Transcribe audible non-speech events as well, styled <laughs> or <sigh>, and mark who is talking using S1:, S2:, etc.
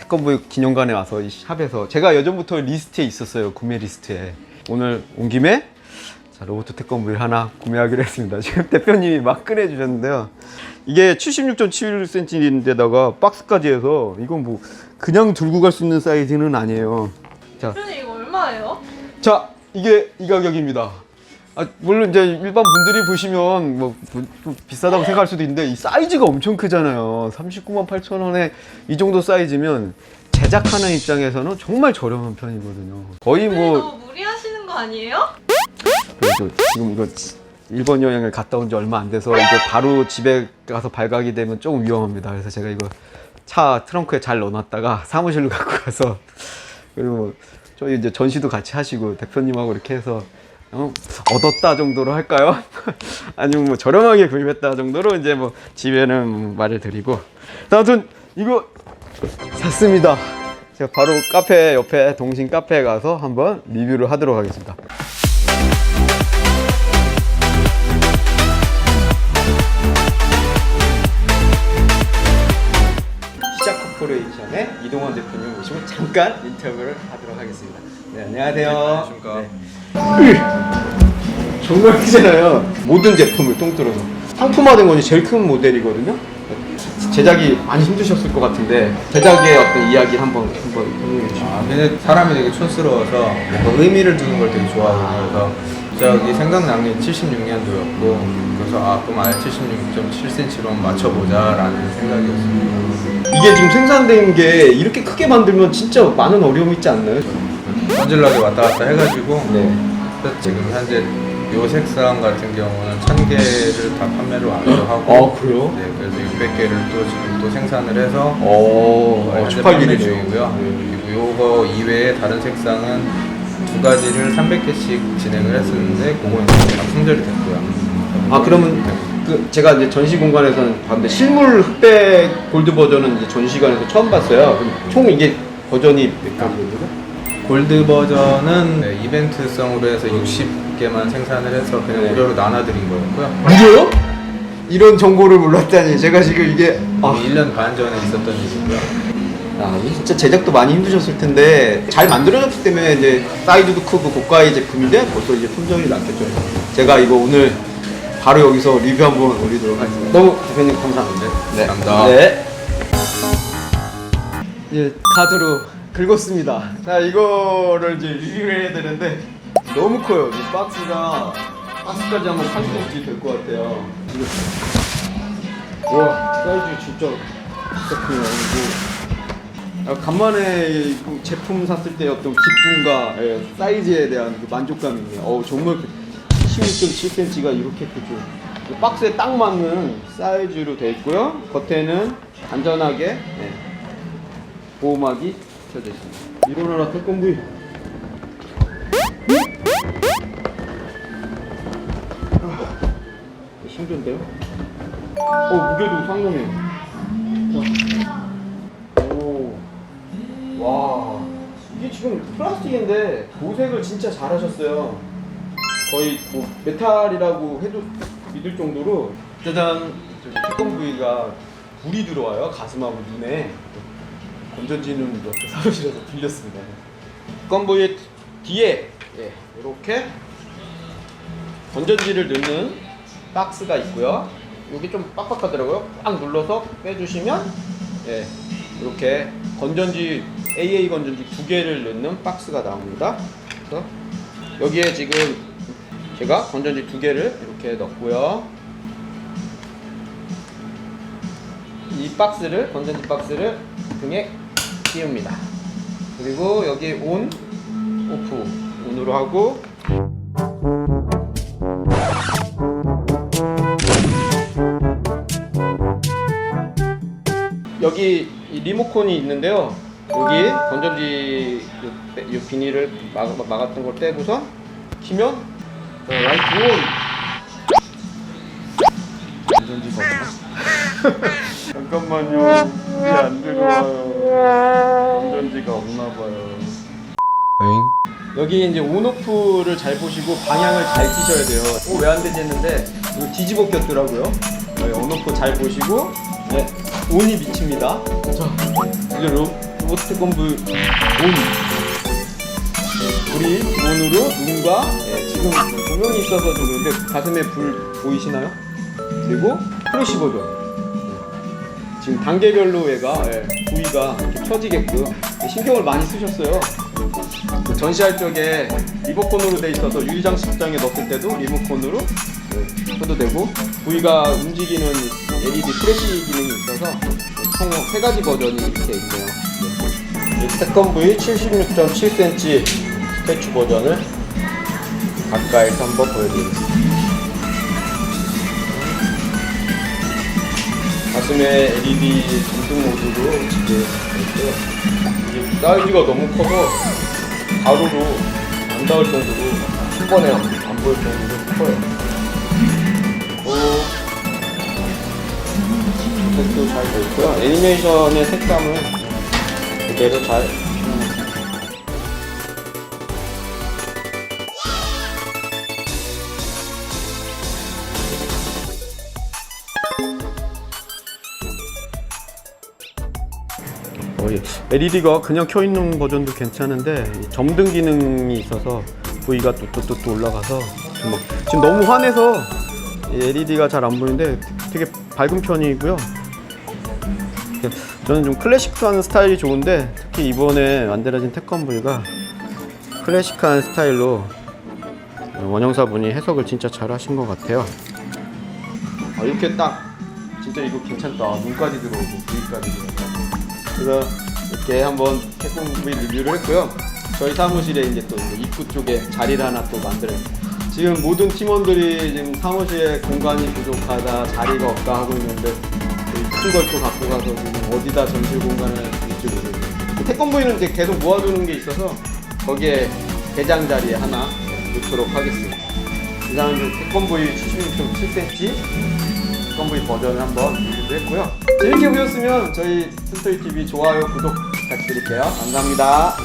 S1: 태권부 기념관에 와서 이 샵에서 제가 예전부터 리스트에 있었어요 구매 리스트에. 오늘 온 김에 자 로봇 태권부를 하나 구매하기로 했습니다. 지금 <laughs> 대표님이 막 꺼내 주셨는데요. 이게 76.71cm인데다가 박스까지 해서 이건 뭐 그냥 들고 갈 수 있는 사이즈는 아니에요. 자.
S2: 대표님 이거 얼마예요?
S1: 자 이게 이 가격입니다. 아, 물론 이제 일반 분들이 보시면 뭐 부- 좀 비싸다고 생각할 수도 있는데 이 사이즈가 엄청 크잖아요. 39만 8천 원에 이 정도 사이즈면 제작하는 입장에서는 정말 저렴한 편이거든요. 거의 뭐
S2: 너무 무리하시는 거 아니에요?
S1: 그래도 지금 이거 일본 여행을 갔다 온 지 얼마 안 돼서 이거 바로 집에 가서 발각이 되면 조금 위험합니다. 그래서 제가 이거 차 트렁크에 잘 넣어놨다가 사무실로 <laughs> 갖고 가서 그리고 저희 이제 전시도 같이 하시고 대표님하고 이렇게 해서 어, 얻었다 정도로 할까요? <laughs> 아니면 뭐 저렴하게 구입했다 정도로 이제 뭐 집에는 말을 드리고 아무튼 이거 샀습니다. 제가 바로 카페 옆에 동신 카페에 가서 한번 리뷰를 하도록 하겠습니다. 시작 코퍼레이션의 이동원 대표님 모시고 잠깐 인터뷰를 하도록 하겠습니다. 네, 안녕하세요. 네. 정말 크잖아요. 모든 제품을 통틀어서 상품화된 것이 제일 큰 모델이거든요. 제작이 많이 힘드셨을 것 같은데 제작의 어떤 이야기 한번 한번 설명해 주시죠.
S3: 아, 근데 사람이 되게 촌스러워서 뭔가 의미를 두는 걸 되게 좋아하거든요. 그래서 저기 생각난 게 76년도였고 그래서 아 그럼 아예 76.7cm로 맞춰보자라는 생각이었습니다.
S1: 이게 지금 생산된 게 이렇게 크게 만들면 진짜 많은 어려움이 있지 않나요?
S3: 번질나게 왔다 갔다 해가지고
S1: 네.
S3: 그래서 지금 현재 요 색상 같은 경우는 1000개를 다 판매를 완료하고
S1: 아 그래요?
S3: 네, 그래서 600개를 또 지금 또 생산을 해서
S1: 오, 어,
S3: 현재 판매
S1: 축하드리네요.
S3: 중이고요. 그리고 요거 이외에 다른 색상은 두 가지를 300개씩 진행을 했었는데 그거 이제 다 품절이 됐고요.
S1: 아 그러면 그 제가 이제 전시 공간에서는 봤는데 실물 흑백 골드 버전은 이제 전시관에서 처음 봤어요. 그럼 총 이게 버전이 몇 가지예요?
S3: 골드 버전은 네, 이벤트성으로 해서 60개만 생산을 해서 그냥
S1: 네.
S3: 무료로 나눠드린 거였고요.
S1: 무료요? 이런 정보를 몰랐다니 제가 지금 이게 아,
S3: 1년 반 전에 있었던 일이고요.
S1: 아 이게 진짜 제작도 많이 힘드셨을 텐데 잘 만들어졌기 때문에 이제 사이즈도 크고 고가의 제품인데 벌써 이제 품절이 났겠죠. 제가 이거 오늘 바로 여기서 리뷰 한번 올리도록 하겠습니다. 너무 대표님 감사합니다. 네,
S3: 감사합니다.
S1: 네. 예, 카드로 긁었습니다. 자, 이거를 이제 리뷰해야 되는데 너무 커요. 이 박스가 박스까지 한번 30cm 될 것 같아요. 지금 와, 사이즈 진짜 진짜 크네요. 그리고 아, 간만에 그 제품 샀을 때 어떤 기쁨과 예, 사이즈에 대한 그 만족감이 있네요. 어우, 정말 16.7cm가 이렇게 크죠. 이 박스에 딱 맞는 사이즈로 되어 있고요. 겉에는 안전하게 예, 보호막이 있습니다. 일어나라 태권부이. 아, 힘든데요? 어 무게도 상당해요. 자. 오. 와. 이게 지금 플라스틱인데 도색을 진짜 잘하셨어요. 거의 뭐 메탈이라고 해도 믿을 정도로 짜잔 부위가 불이 들어와요 가슴하고 눈에 건전지는 옆에 사무실에서 빌렸습니다. 부위 뒤에 예, 이렇게 건전지를 넣는 박스가 있고요. 여기 좀 빡빡하더라고요. 꽉 눌러서 빼주시면 예, 이렇게 건전지 AA 건전지 두 개를 넣는 박스가 나옵니다. 그래서 여기에 지금 제가 건전지 두 개를 이렇게 넣고요. 이 박스를 건전지 박스를 등에 띄웁니다. 그리고 여기 온, 오프 온으로 하고 여기 이 리모컨이 있는데요. 여기 건전지 요, 빼- 요 비닐을 막, 막았던 걸 떼고서 키면 어, 라이트 온. 건전지가 없나? 잠깐만요. 이게 안 들어와요. 건전지가 없나 봐요. 여기 이제 온오프를 잘 보시고 방향을 잘 끼셔야 돼요. 어, 왜 안 되지 했는데 이거 뒤집어 꼈더라고요. 네, 온오프 잘 보시고 네, 온이 미칩니다. 자, 이제 로, 로봇 태권부 온 우리 기본으로 눈과 예, 지금 조명이 있어서 좀 그런데 가슴에 불 보이시나요? 그리고 예. 지금 단계별로 얘가 예, 부위가 이렇게 켜지게끔 신경을 많이 쓰셨어요 그 전시할 적에 리모컨으로 돼 있어서 유리장 식장에 넣었을 때도 리모컨으로 예, 켜도 되고 부위가 움직이는 LED 프레시 기능이 있어서 총 세 가지 버전이 이렇게 있네요 이 태권 부위 76.7cm 스태츄 버전을 가까이서 한번 보여드리겠습니다. 가슴에 LED 전등 모드로 지금 있고요. 이게 사이즈가 너무 커서 가로로 안 닿을 정도로 한 번에 안, 안 보일 정도로 커요. 그리고 색도 잘돼 있고요. 애니메이션의 색감은 그대로 잘 LED가 그냥 켜 있는 버전도 괜찮은데 이 점등 기능이 있어서 부위가 뚜뚜뚜뚜 올라가서 지금, 뭐- 지금 너무 환해서 LED가 잘 안 보이는데 되게 밝은 편이고요. 저는 좀 클래식한 스타일이 좋은데 특히 이번에 만들어진 태권브이가 클래식한 스타일로 원형사분이 해석을 진짜 잘 하신 것 같아요. 아, 이렇게 딱 진짜 이거 괜찮다. 눈까지 들어오고 귀까지 들어오고. 그래서 이렇게 한번 태권브이 리뷰를 했고요. 저희 사무실에 이제 또 입구 쪽에 자리를 하나 또 만들어요. 지금 모든 팀원들이 지금 사무실에 공간이 부족하다, 자리가 없다 하고 있는데 큰 걸 또 갖고 가서 지금 어디다 전실 공간을 둘지 모르겠어요. 태권브이는 이제 계속 모아두는 게 있어서 거기에 대장 자리에 하나 놓도록 하겠습니다. 이상은 좀 태권브이 76.7cm 태권브이 버전을 한번 리뷰했고요. 재밌게 보셨으면 저희 스토리 TV 좋아요, 구독 부탁드릴게요. 감사합니다.